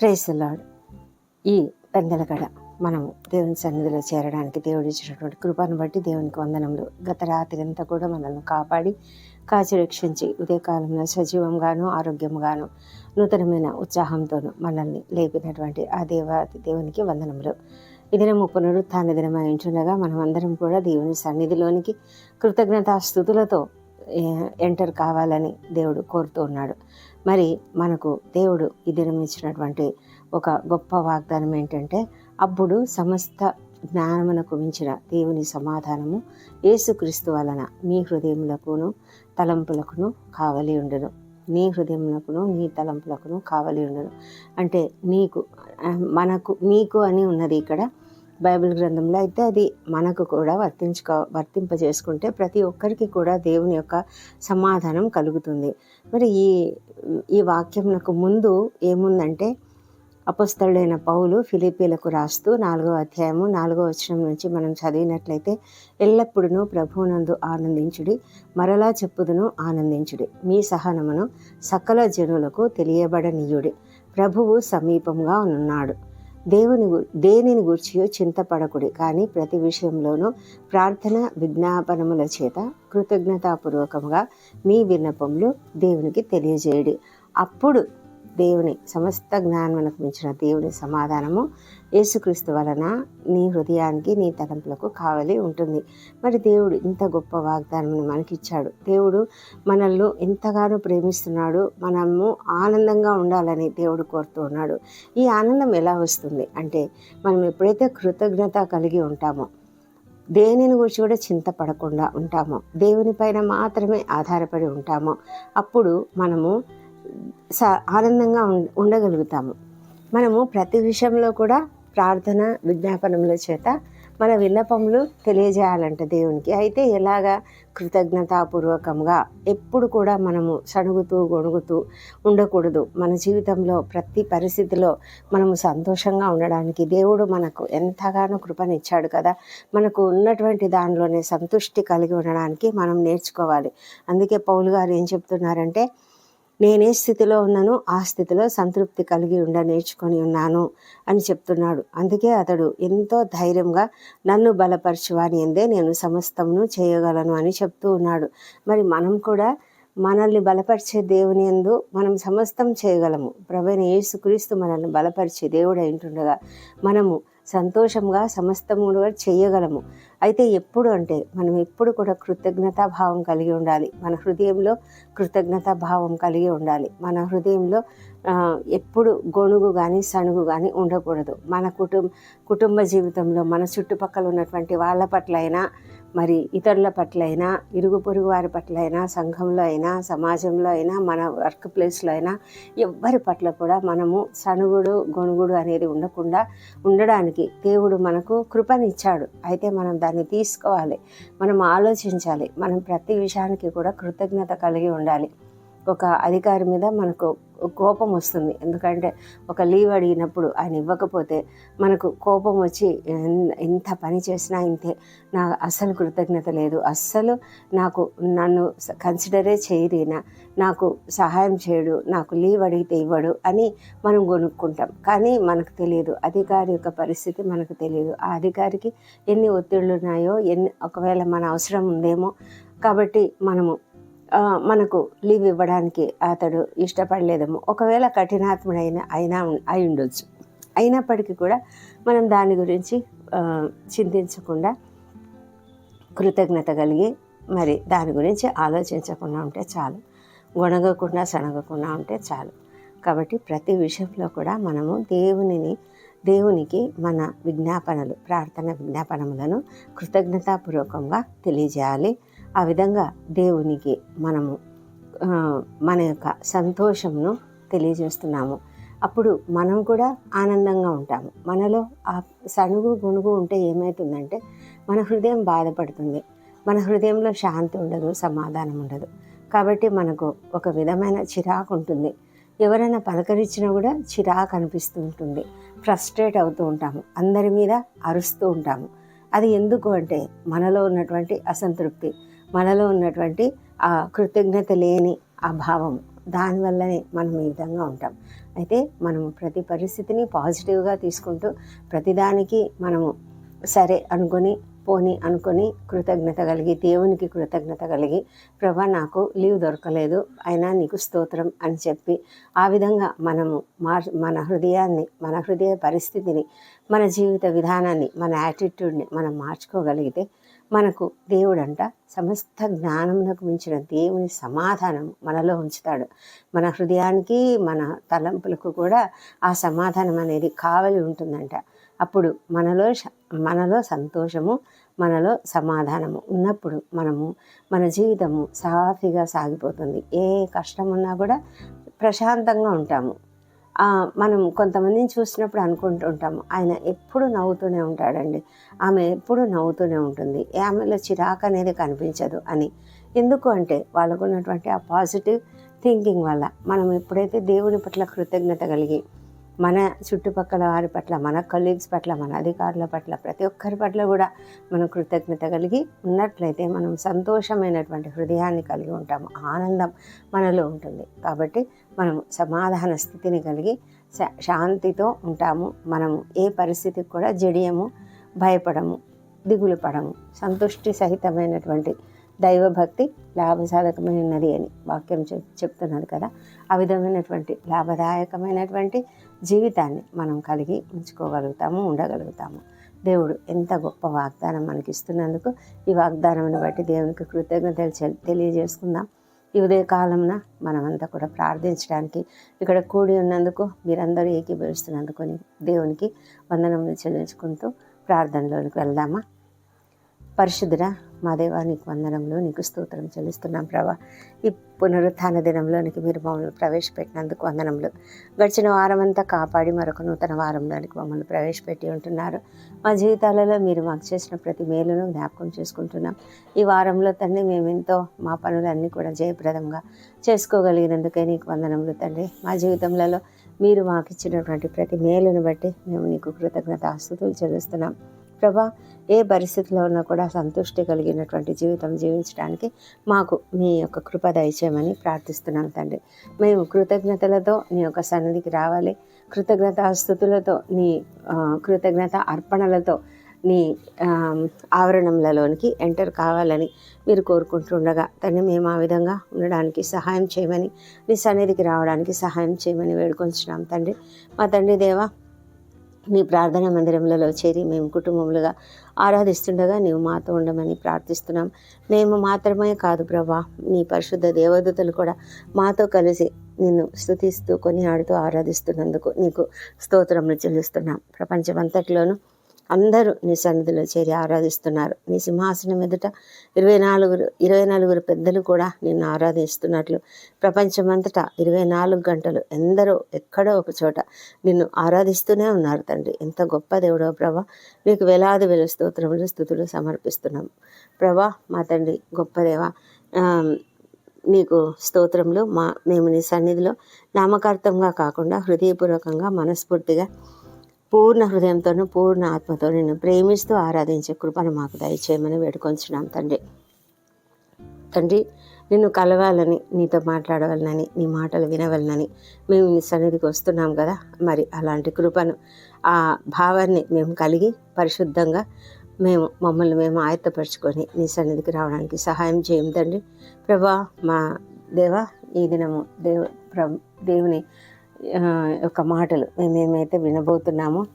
ప్రేసలాడు ఈ పెందలగడ మనం దేవుని సన్నిధిలో చేరడానికి దేవుడు ఇచ్చినటువంటి కృపను బట్టి దేవునికి వందనములు. గత రాత్రి అంతా కూడా మనల్ని కాపాడి కాచి రక్షించి ఉదయకాలంలో సజీవంగాను ఆరోగ్యంగాను నూతనమైన ఉత్సాహంతోనూ మనల్ని లేపినటువంటి ఆ దేవాది దేవునికి వందనములు. ఈ దినము పునరుత్థాన దినమై ఉంటుండగా మనం అందరం కూడా దేవుని సన్నిధిలోనికి కృతజ్ఞతాస్థుతులతో స్థుతులతో ఎంటర్ కావాలని దేవుడు కోరుతూ ఉన్నాడు. మరి మనకు దేవుడు ఈ దినం ఇచ్చినటువంటి ఒక గొప్ప వాగ్దానం ఏంటంటే అప్పుడు సమస్త జ్ఞానమునకు మించిన దేవుని సమాధానము యేసుక్రీస్తు వలన మీ హృదయములకును తలంపులకును కావలి ఉండను. నీ హృదయములకును నీ తలంపులకును కావలి ఉండను. అంటే నీకు మనకు నీకు అని ఉన్నది ఇక్కడ బైబిల్ గ్రంథంలో అయితే అది మనకు కూడా వర్తించుకో వర్తింపజేసుకుంటే ప్రతి ఒక్కరికి కూడా దేవుని యొక్క సమాధానం కలుగుతుంది. మరి ఈ ఈ వాక్యంకు ముందు ఏముందంటే అపస్తలుడైన పౌలు ఫిలిపీలకు రాస్తూ నాలుగో అధ్యాయము నాలుగో వచనం నుంచి మనం చదివినట్లయితే ఎల్లప్పుడూ ప్రభువునందు ఆనందించుడి మరలా చెప్పుదును ఆనందించుడి. మీ సహనమును సకల జనులకు తెలియబడనీయుడి. ప్రభువు సమీపంగా ఉన్నాడు దేవుని గు- దేనిని గూర్చియో చింతపడకుడి. కానీ ప్రతి విషయంలోనూ ప్రార్థన విజ్ఞాపనముల చేత కృతజ్ఞతాపూర్వకంగా మీ విన్నపములు దేవునికి తెలియజేయడి. అప్పుడు దేవుని సమస్త జ్ఞానమునకు మించిన దేవుని సమాధానము యేసుక్రీస్తు వలన నీ హృదయానికి నీ తలంపులకు కావలి ఉంటుంది. మరి దేవుడు ఇంత గొప్ప వాగ్దానం మనకిచ్చాడు. దేవుడు మనల్ని ఎంతగానో ప్రేమిస్తున్నాడు. మనము ఆనందంగా ఉండాలని దేవుడు కోరుతూ ఉన్నాడు. ఈ ఆనందం ఎలా వస్తుంది అంటే మనం ఎప్పుడైతే కృతజ్ఞత కలిగి ఉంటామో దేనిని గురించి కూడా చింతపడకుండా ఉంటామో దేవుని పైన మాత్రమే ఆధారపడి ఉంటామో అప్పుడు మనము స ఆనందంగా ఉం- ఉండగలుగుతాము. మనము ప్రతి విషయంలో కూడా ప్రార్థన విజ్ఞాపనముల చేత మన విన్నపములు తెలియజేయాలంట దేవునికి. అయితే ఎలాగా కృతజ్ఞతాపూర్వకంగా ఎప్పుడు కూడా మనము సణుగుతూ గొణుగుతూ ఉండకూడదు. మన జీవితంలో ప్రతి పరిస్థితిలో మనము సంతోషంగా ఉండడానికి దేవుడు మనకు ఎంతగానో కృపనిచ్చాడు కదా. మనకు ఉన్నటువంటి దానిలోనే సంతృష్టి కలిగి ఉండడానికి మనం నేర్చుకోవాలి. అందుకే పౌలు గారు ఏం చెప్తున్నారంటే నేనే స్థితిలో ఉన్నానో ఆ స్థితిలో సంతృప్తి కలిగి ఉండ నేర్చుకొని ఉన్నాను అని చెప్తున్నాడు. అందుకే అతడు ఎంతో ధైర్యంగా నన్ను బలపరచువాని ఎందే నేను సమస్తమును చేయగలను అని చెప్తూ ఉన్నాడు. మరి మనం కూడా మనల్ని బలపరిచే దేవుని ఎందు మనం సమస్తం చేయగలము. ప్రవీణ యేసుక్రీస్తు మనల్ని బలపరిచే దేవుడు ఉంటుండగా మనము సంతోషంగా సమస్తము కూడా చేయగలము. అయితే ఎప్పుడు అంటే మనం ఎప్పుడు కూడా కృతజ్ఞతా భావం కలిగి ఉండాలి. మన హృదయంలో కృతజ్ఞతా భావం కలిగి ఉండాలి. మన హృదయంలో ఎప్పుడు గొణుగు కానీ సణుగు కానీ ఉండకూడదు. మన కుటుంబ కుటుంబ జీవితంలో మన చుట్టుపక్కల ఉన్నటువంటి వాళ్ళ పట్ల అయినా మరి ఇతరుల పట్ల అయినా ఇరుగు పొరుగు వారి పట్ల అయినా సంఘంలో అయినా సమాజంలో అయినా మన వర్క్ ప్లేస్లో అయినా ఎవ్వరి పట్ల కూడా మనము సణుగుడు గొణుగుడు అనేది ఉండకుండా ఉండడానికి దేవుడు మనకు కృపనిచ్చాడు. అయితే మనం దాన్ని తీసుకోవాలి. మనం ఆలోచించాలి. మనం ప్రతి విషయానికి కూడా కృతజ్ఞత కలిగి ఉండాలి. ఒక అధికారి మీద మనకు కోపం వస్తుంది. ఎందుకంటే ఒక లీవ్ అడిగినప్పుడు ఆయన ఇవ్వకపోతే మనకు కోపం వచ్చి ఎంత పని చేసినా ఇంతే నా అస్సలు కృతజ్ఞత లేదు అస్సలు నాకు నన్ను కన్సిడరే చేయరీనా నాకు సహాయం చేయడు నాకు లీవ్ అడిగితే ఇవ్వడు అని మనం కొనుక్కుంటాం కానీ మనకు తెలియదు అధికారి యొక్క పరిస్థితి మనకు తెలియదు. ఆ అధికారికి ఎన్ని ఒత్తిళ్ళు ఉన్నాయో ఎన్ని ఒకవేళ మన అవసరం ఉందేమో కాబట్టి మనము మనకు లీవ్ ఇవ్వడానికి అతడు ఇష్టపడలేదేమో. ఒకవేళ కఠినాత్ముడైన అయినా అయి ఉండొచ్చు. అయినప్పటికీ కూడా మనం దాని గురించి చింతించకుండా కృతజ్ఞత కలిగి మరి దాని గురించి ఆలోచించకుండా ఉంటే చాలు. గొణగకుండా సనగకుండా ఉంటే చాలు. కాబట్టి ప్రతి విషయంలో కూడా మనము దేవునిని దేవునికి మన విజ్ఞాపనలు ప్రార్థన విజ్ఞాపనములను కృతజ్ఞతాపూర్వకంగా తెలియజేయాలి. ఆ విధంగా దేవునికి మనము మన యొక్క సంతోషంను తెలియజేస్తున్నాము. అప్పుడు మనం కూడా ఆనందంగా ఉంటాము. మనలో ఆ సణుగు గొణుగు ఉంటే ఏమవుతుందంటే మన హృదయం బాధపడుతుంది. మన హృదయంలో శాంతి ఉండదు సమాధానం ఉండదు. కాబట్టి మనకు ఒక విధమైన చిరాకు ఉంటుంది. ఎవరైనా పలకరించినా కూడా చిరాకు అనిపిస్తూ ఉంటుంది. ఫ్రస్ట్రేట్ అవుతూ ఉంటాము. అందరి మీద అరుస్తూ ఉంటాము. అది ఎందుకు అంటే మనలో ఉన్నటువంటి అసంతృప్తి మనలో ఉన్నటువంటి ఆ కృతజ్ఞత లేని ఆ భావం దానివల్లనే మనం ఈ విధంగా ఉంటాం. అయితే మనము ప్రతి పరిస్థితిని పాజిటివ్గా తీసుకుంటూ ప్రతిదానికి మనము సరే అనుకొని పోని అనుకొని కృతజ్ఞత కలిగి దేవునికి కృతజ్ఞత కలిగి ప్రభా నాకు లీవ్ దొరకలేదు అయినా నీకు స్తోత్రం అని చెప్పి ఆ విధంగా మనము మార్ మన హృదయాన్ని మన హృదయ పరిస్థితిని మన జీవిత విధానాన్ని మన యాటిట్యూడ్ని మనం మార్చుకోగలిగితే మనకు దేవుడంట సమస్త జ్ఞానమునకు మించిన దేవుని సమాధానం మనలో ఉంచుతాడు. మన హృదయానికి మన తలంపులకు కూడా ఆ సమాధానం అనేది కావలి ఉంటుందంట. అప్పుడు మనలో మనలో సంతోషము మనలో సమాధానము ఉన్నప్పుడు మనము మన జీవితము సాఫీగా సాగిపోతుంది. ఏ కష్టం ఉన్నా కూడా ప్రశాంతంగా ఉంటాము. మనం కొంతమందిని చూసినప్పుడు అనుకుంటూ ఉంటాము ఆయన ఎప్పుడు నవ్వుతూనే ఉంటాడండి. ఆమె ఎప్పుడు నవ్వుతూనే ఉంటుంది. ఆమెలో చిరాకు అనేది కనిపించదు అని. ఎందుకు అంటే వాళ్ళకు ఉన్నటువంటి ఆ పాజిటివ్ థింకింగ్ వల్ల మనం ఎప్పుడైతే దేవుని పట్ల కృతజ్ఞత కలిగి మన చుట్టుపక్కల వారి పట్ల మన కలీగ్స్ పట్ల మన అధికారుల పట్ల ప్రతి ఒక్కరి పట్ల కూడా మనం కృతజ్ఞత కలిగి ఉన్నట్లయితే మనం సంతోషమైనటువంటి హృదయాన్ని కలిగి ఉంటాము. ఆనందం మనలో ఉంటుంది. కాబట్టి మనము సమాధాన స్థితిని కలిగి శా- శాంతితో ఉంటాము. మనము ఏ పరిస్థితికి కూడా జడియము భయపడము దిగులు పడము. సంతుష్టి సహితమైనటువంటి దైవభక్తి లాభసాధకమైనది అని వాక్యం చెప్ చెప్తున్నారు కదా. ఆ విధమైనటువంటి లాభదాయకమైనటువంటి జీవితాన్ని మనం కలిగి ఉంచుకోగలుగుతాము ఉండగలుగుతాము. దేవుడు ఎంత గొప్ప వాగ్దానం మనకి ఇస్తున్నందుకు ఈ వాగ్దానాన్ని బట్టి దేవునికి కృతజ్ఞతలు తెలియజేసుకుందాం. ఈ ఉదయ కాలంన మనమంతా కూడా ప్రార్థించడానికి ఇక్కడ కూడి ఉన్నందుకు మీరందరూ ఏకీభవిస్తున్నందుకు దేవునికి వందనములు చెల్లించుకుంటూ ప్రార్థనలోనికి వెళ్దామా? పరిశుద్ధుడా మా దేవా నీకు వందనంలో నీకు స్తోత్రం చెల్లిస్తున్నాం ప్రభా. ఈ పునరుత్థాన దినంలోనికి మీరు మమ్మల్ని ప్రవేశపెట్టినందుకు వందనంలో గడిచిన వారం అంతా కాపాడి మరొక నూతన వారంలోనికి మమ్మల్ని ప్రవేశపెట్టి ఉంటున్నారు. మా జీవితాలలో మీరు మాకు చేసిన ప్రతి మేలును జ్ఞాపకం చేసుకుంటున్నాం. ఈ వారంలో తండ్రి మేము ఎంతో మా పనులన్నీ కూడా జయప్రదంగా చేసుకోగలిగినందుకే నీకు వందనములు తండ్రి మా జీవితంలో మీరు మాకు ఇచ్చినటువంటి ప్రతి మేలును బట్టి మేము నీకు కృతజ్ఞత ఆస్తుతులు చెల్లిస్తున్నాం. ప్రభా ఏ పరిస్థితిలో ఉన్నా కూడా సంతృష్టి కలిగినటువంటి జీవితం జీవించడానికి మాకు మీ యొక్క కృప దయచేయమని ప్రార్థిస్తున్నాం తండ్రి. మేము కృతజ్ఞతలతో నీ యొక్క సన్నిధికి రావాలి. కృతజ్ఞత స్థుతులతో నీ కృతజ్ఞత అర్పణలతో నీ ఆవరణంలలోనికి ఎంటర్ కావాలని మీరు కోరుకుంటుండగా తండ్రి మేము ఆ విధంగా ఉండడానికి సహాయం చేయమని నీ సన్నిధికి రావడానికి సహాయం చేయమని వేడుకొంచున్నాం తండ్రి. మా తండ్రి దేవా నీ ప్రార్థనా మందిరంలో చేరి మేము కుటుంబములుగా ఆరాధిస్తుండగా నీవు మాతో ఉండమని ప్రార్థిస్తున్నాం. మేము మాత్రమే కాదు ప్రభా నీ పరిశుద్ధ దేవదూతలు కూడా మాతో కలిసి నిన్ను స్థుతిస్తూ కొని ఆడుతూ ఆరాధిస్తున్నందుకు నీకు స్తోత్రములు చెల్లిస్తున్నాం. ప్రపంచమంతట్లోనూ అందరూ నీ సన్నిధిలో చేరి ఆరాధిస్తున్నారు. నీ సింహాసనం ఎదుట ఇరవై నాలుగురు ఇరవై నలుగురు పెద్దలు కూడా నిన్ను ఆరాధిస్తున్నట్లు ప్రపంచమంతటా ఇరవై నాలుగు గంటలు ఎందరో ఎక్కడో ఒక చోట నిన్ను ఆరాధిస్తూనే ఉన్నారు తండ్రి. ఎంత గొప్ప దేవుడో ప్రభా నీకు వేలాది వేల స్తోత్రములు స్థుతులు సమర్పిస్తున్నాం. ప్రభా మా తండ్రి గొప్ప దేవా నీకు స్తోత్రములు మా మేము నీ సన్నిధిలో నామకార్థంగా కాకుండా హృదయపూర్వకంగా మనస్ఫూర్తిగా పూర్ణ హృదయంతోనూ పూర్ణ ఆత్మతో నిన్ను ప్రేమిస్తూ ఆరాధించే కృపను మాకు దయచేయమని వేడుకొంచున్నాం తండ్రి. తండ్రి నిన్ను కలవాలని నీతో మాట్లాడవాలని నీ మాటలు వినవలనని మేము నీ సన్నిధికి వస్తున్నాం కదా. మరి అలాంటి కృపను ఆ భావాన్ని మేము కలిగి పరిశుద్ధంగా మేము మమ్మల్ని మేము ఆయత్తపరుచుకొని నీ సన్నిధికి రావడానికి సహాయం చేయం తండ్రి. ప్రభా మా దేవ ఈ దినము దేవ ప్ర దేవుని యొక్క మాటలు మేమేమైతే వినబోతున్నామో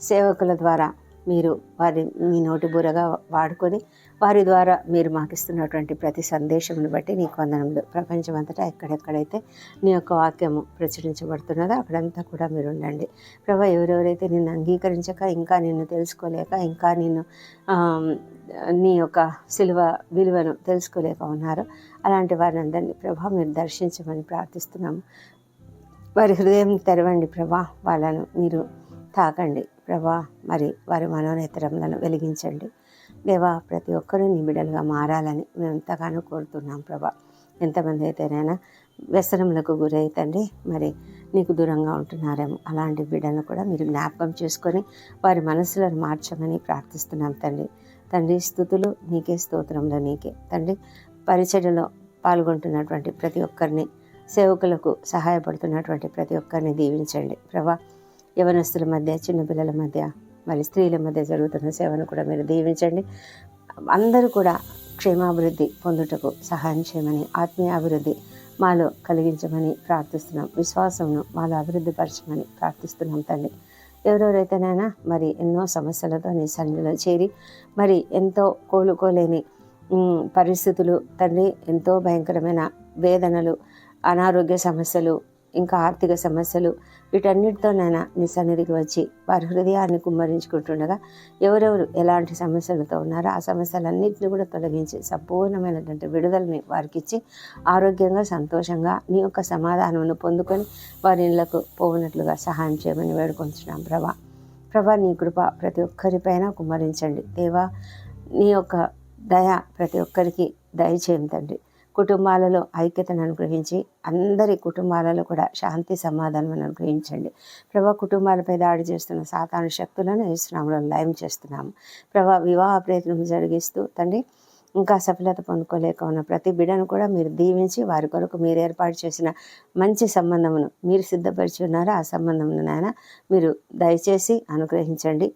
సేవకుల ద్వారా మీరు వారి మీ నోటి బూరగా వాడుకొని వారి ద్వారా మీరు మాకు ఇస్తున్నటువంటి ప్రతి సందేశమును బట్టి నీకు వందనములు. ప్రపంచం అంతటా ఎక్కడెక్కడైతే నీ యొక్క వాక్యము ప్రచురించబడుతున్నదో అక్కడంతా కూడా మీరు ఉండండి. ప్రభా ఎవరెవరైతే నిన్ను అంగీకరించక ఇంకా నిన్ను తెలుసుకోలేక ఇంకా నిన్ను నీ యొక్క సిలువ విలువను తెలుసుకోలేక ఉన్నారో అలాంటి వారిని అందరినీ ప్రభా మీరు దర్శించమని ప్రార్థిస్తున్నాము. వారి హృదయం తెరవండి ప్రభా. వాళ్ళను మీరు తాకండి ప్రభా. మరి వారి మనోనేతరములను వెలిగించండి. దేవా ప్రతి ఒక్కరూ నిబిడలుగా మారాలని మేము ఎంతగానో కోరుతున్నాం ప్రభా. ఎంతమంది అయితేనైనా వ్యసనములకు గురైతండి మరి నీకు దూరంగా ఉంటున్నారేమో. అలాంటి బిడ్డలను కూడా మీరు జ్ఞాపకం చేసుకొని వారి మనసులను మార్చమని ప్రార్థిస్తున్నాం తండ్రి. తండ్రి స్థుతులు నీకే స్తోత్రంలో నీకే. తండ్రి పరిచర్యలో పాల్గొంటున్నటువంటి ప్రతి ఒక్కరిని సేవకులకు సహాయపడుతున్నటువంటి ప్రతి ఒక్కరిని దీవించండి. ప్రభా యవనస్తుల మధ్య చిన్నపిల్లల మధ్య మరి స్త్రీల మధ్య జరుగుతున్న సేవను కూడా మీరు దీవించండి. అందరూ కూడా క్షేమాభివృద్ధి పొందుటకు సహాయం చేయమని ఆత్మీయ అభివృద్ధి మాలో కలిగించమని ప్రార్థిస్తున్నాం. విశ్వాసంను మాలో అభివృద్ధి పరచమని ప్రార్థిస్తున్నాం తండ్రి ఎవరెవరైతేనైనా మరి ఎన్నో సమస్యలతో నీ సన్నిధిలో చేరి మరి ఎంతో కోలుకోలేని పరిస్థితులు తండ్రి ఎంతో భయంకరమైన వేదనలు అనారోగ్య సమస్యలు ఇంకా ఆర్థిక సమస్యలు వీటన్నిటితోనైనా నీ సన్నిధికి వచ్చి వారి హృదయాన్ని కుమ్మరించుకుంటుండగా ఎవరెవరు ఎలాంటి సమస్యలతో ఉన్నారో ఆ సమస్యలన్నింటినీ కూడా తొలగించి సంపూర్ణమైనటువంటి విడుదలని వారికి ఇచ్చి ఆరోగ్యంగా సంతోషంగా నీ యొక్క సమాధానమును పొందుకొని వారి ఇళ్ళకు పోవునట్లుగా సహాయం చేయమని వేడుకొంచున్నాం ప్రభా. ప్రభా నీ కృప ప్రతి ఒక్కరిపైన కుమ్మరించండి. దేవా నీ యొక్క దయ ప్రతి ఒక్కరికి దయచేయండి తండ్రి. కుటుంబాలలో ఐక్యతను అనుగ్రహించి అందరి కుటుంబాలలో కూడా శాంతి సమాధానం అనుగ్రహించండి. ప్రభా కుటుంబాలపై దాడి చేస్తున్న సాతాను శక్తులను ఇస్తున్నాములో లయం చేస్తున్నాము. ప్రభా వివాహ ప్రయత్నం జరిగిస్తూ తండ్రి ఇంకా సఫలత పొందుకోలేక ఉన్న ప్రతి బిడను కూడా మీరు దీవించి వారి కొరకు మీరు ఏర్పాటు చేసిన మంచి సంబంధమును మీరు సిద్ధపరిచి ఉన్నారో? ఆ సంబంధమును నాయన మీరు దయచేసి అనుగ్రహించండి.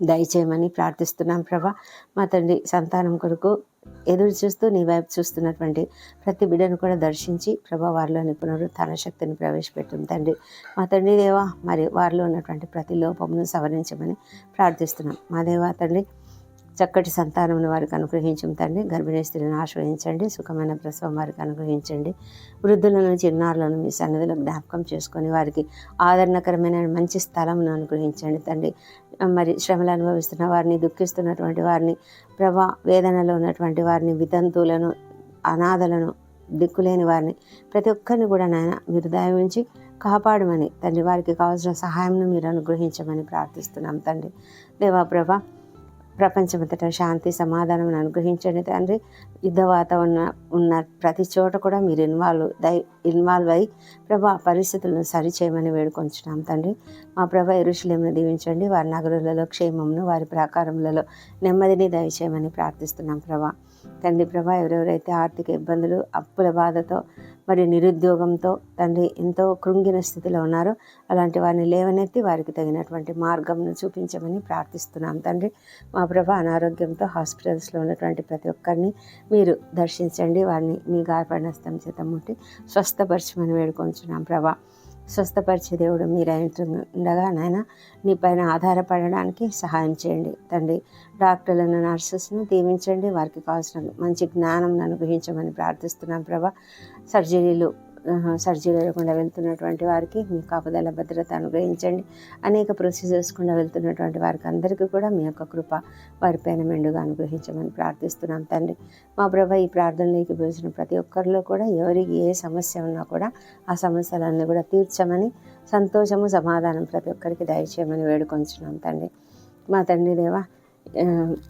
దయచేయమని ప్రార్థిస్తున్నాం ప్రభా. మా తండ్రి సంతానం కొరకు ఎదురు చూస్తూ నీ వైపు చూస్తున్నటువంటి ప్రతి బిడ్డను కూడా దర్శించి ప్రభా వారిలోని పునరుత్థాన శక్తిని ప్రవేశపెట్టిన తండ్రి. మా తండ్రి దేవా మరి వారిలో ఉన్నటువంటి ప్రతి లోపమును సవరించమని ప్రార్థిస్తున్నాం. మా దేవా తండ్రి చక్కటి సంతానం వారికి అనుగ్రహించం తండ్రి. గర్భిణీ స్త్రీని ఆశ్రయించండి. సుఖమైన ప్రసవం వారికి అనుగ్రహించండి. వృద్ధులను చిన్నారులను మీ సన్నిధిలో జ్ఞాపకం చేసుకొని వారికి ఆదరణకరమైన మంచి స్థలంను అనుగ్రహించండి తండ్రి. మరి శ్రమలు అనుభవిస్తున్న వారిని దుఃఖిస్తున్నటువంటి వారిని ప్రభా వేదనలో ఉన్నటువంటి వారిని వితంతువులను అనాథలను దిక్కులేని వారిని ప్రతి ఒక్కరిని కూడా నాయన మీరు దయ ఉంచి కాపాడమని తండ్రి వారికి కావాల్సిన సహాయంను మీరు అనుగ్రహించమని ప్రార్థిస్తున్నాం తండ్రి. దేవా ప్రభా ప్రపంచమంతటా శాంతి సమాధానం అనుగ్రహించండి తండ్రి. యుద్ధ వాతావరణ ఉన్న ప్రతి చోట కూడా మీరు ఇన్వాల్వ్ దై ఇన్వాల్వ్ అయ్యి ప్రభా పరిస్థితులను సరిచేయమని వేడుకొంచున్నాం తండ్రి. మా ప్రభా ఇరుషులేమని దీవించండి. వారి నగరులలో క్షేమమును వారి ప్రాకారములలో నెమ్మదిని దయచేయమని ప్రార్థిస్తున్నాం ప్రభా. తండ్రి ప్రభా ఎవరెవరైతే ఆర్థిక ఇబ్బందులు అప్పుల బాధతో మరి నిరుద్యోగంతో తండ్రి ఎంతో కృంగిన స్థితిలో ఉన్నారో. అలాంటి వారిని లేవనెత్తి వారికి తగినటువంటి మార్గంను చూపించమని ప్రార్థిస్తున్నాం తండ్రి. మా ప్రభా అనారోగ్యంతో హాస్పిటల్స్లో ఉన్నటువంటి ప్రతి ఒక్కరిని మీరు దర్శించండి. వారిని మీ గాయపడిన స్థం చేత ముట్టి స్వస్థపరచమని వేడుకొంచున్నాం ప్రభా. స్వస్థపరిచే దేవుడు మీరు ఉండగా నాయన నీ పైన ఆధారపడడానికి సహాయం చేయండి. తండ్రి డాక్టర్లను నర్సెస్ను దీవించండి వారికి కావాల్సిన మంచి జ్ఞానం అనుగ్రహించమని ప్రార్థిస్తున్నాం ప్రభా. సర్జరీలు సర్జరీ లేకుండా వెళ్తున్నటువంటి వారికి మీ కాపుదల భద్రత అనుగ్రహించండి. అనేక ప్రొసీజర్స్ కూడా వెళ్తున్నటువంటి వారికి అందరికీ కూడా మీ యొక్క కృప వారిపైన మెండుగా అనుగ్రహించమని ప్రార్థిస్తున్నాం తండ్రి. మా ప్రభ ఈ ప్రార్థనలోకి పిలిచిన ప్రతి ఒక్కరిలో కూడా ఎవరికి ఏ సమస్య ఉన్నా కూడా ఆ సమస్యలన్నీ కూడా తీర్చమని సంతోషము సమాధానం ప్రతి ఒక్కరికి దయచేయమని వేడుకొంచున్నాం తండ్రి. మా తండ్రి దేవా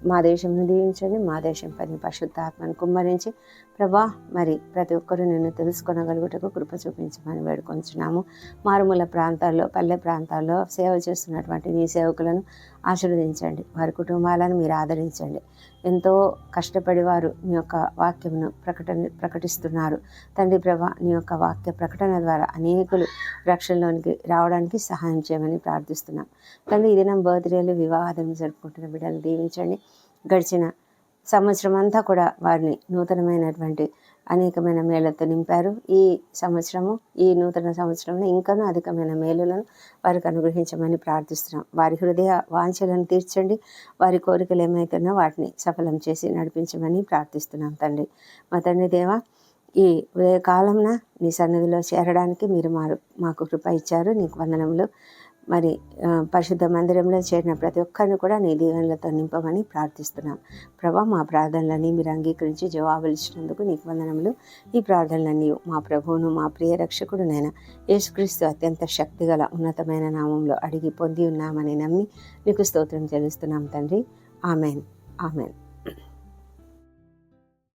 మా దేశంను దీవించండి మా దేశం పని పరిశుద్ధాత్మను కుమ్మరించి. ప్రభా మరి ప్రతి ఒక్కరూ నిన్ను తెలుసుకొనగలుగుటకు కృప చూపించమని వేడుకొంచున్నాము. మారుమూల ప్రాంతాల్లో పల్లె ప్రాంతాల్లో సేవ చేస్తున్నటువంటి నీ సేవకులను ఆశీర్వదించండి. వారి కుటుంబాలను మీరు ఆదరించండి. ఎంతో కష్టపడి వారు నీ యొక్క వాక్యమును ప్రకటన ప్రకటిస్తున్నారు. తండ్రి ప్రభ నీ యొక్క వాక్య ప్రకటన ద్వారా అనేకులు రక్షణలోనికి రావడానికి సహాయం చేయమని ప్రార్థిస్తున్నాం. తండ్రి ఈ దినం బర్త్డేలు వివాహాలు జరుపుకుంటున్న బిడ్డలు దీవించండి. గడిచిన సంవత్సరం అంతా కూడా వారిని నూతనమైనటువంటి అనేకమైన మేళ్ళతో నింపారు. ఈ సంవత్సరము ఈ నూతన సంవత్సరంలో ఇంకనూ అధికమైన మేలులను వారికి అనుగ్రహించమని ప్రార్థిస్తున్నాం. వారి హృదయ వాంఛలను తీర్చండి. వారి కోరికలు ఏమైతున్నా వాటిని సఫలం చేసి నడిపించమని ప్రార్థిస్తున్నాం తండ్రి. మా తండ్రి దేవా ఈ ఉదయకాలంన నీ సన్నిధిలో చేరడానికి మీరు మారు మాకు కృప ఇచ్చారు. నీకు వందనములు. మరి పరిశుద్ధ మందిరంలో చేరిన ప్రతి ఒక్కరిని కూడా నీ దీవెనలతో నింపమని ప్రార్థిస్తున్నాం. ప్రభా మా ప్రార్థనలన్నీ మీరు అంగీకరించి జవాబులు ఇచ్చినందుకు నీకు వందనములు. ఈ ప్రార్థనలన్నీ మా ప్రభువును మా ప్రియ రక్షకుడు నేను యేసుక్రీస్తు అత్యంత శక్తిగల ఉన్నతమైన నామంలో అడిగి పొంది ఉన్నామని నమ్మి నీకు స్తోత్రం చెల్లిస్తున్నాం తండ్రి. ఆమెన్. ఆమెన్.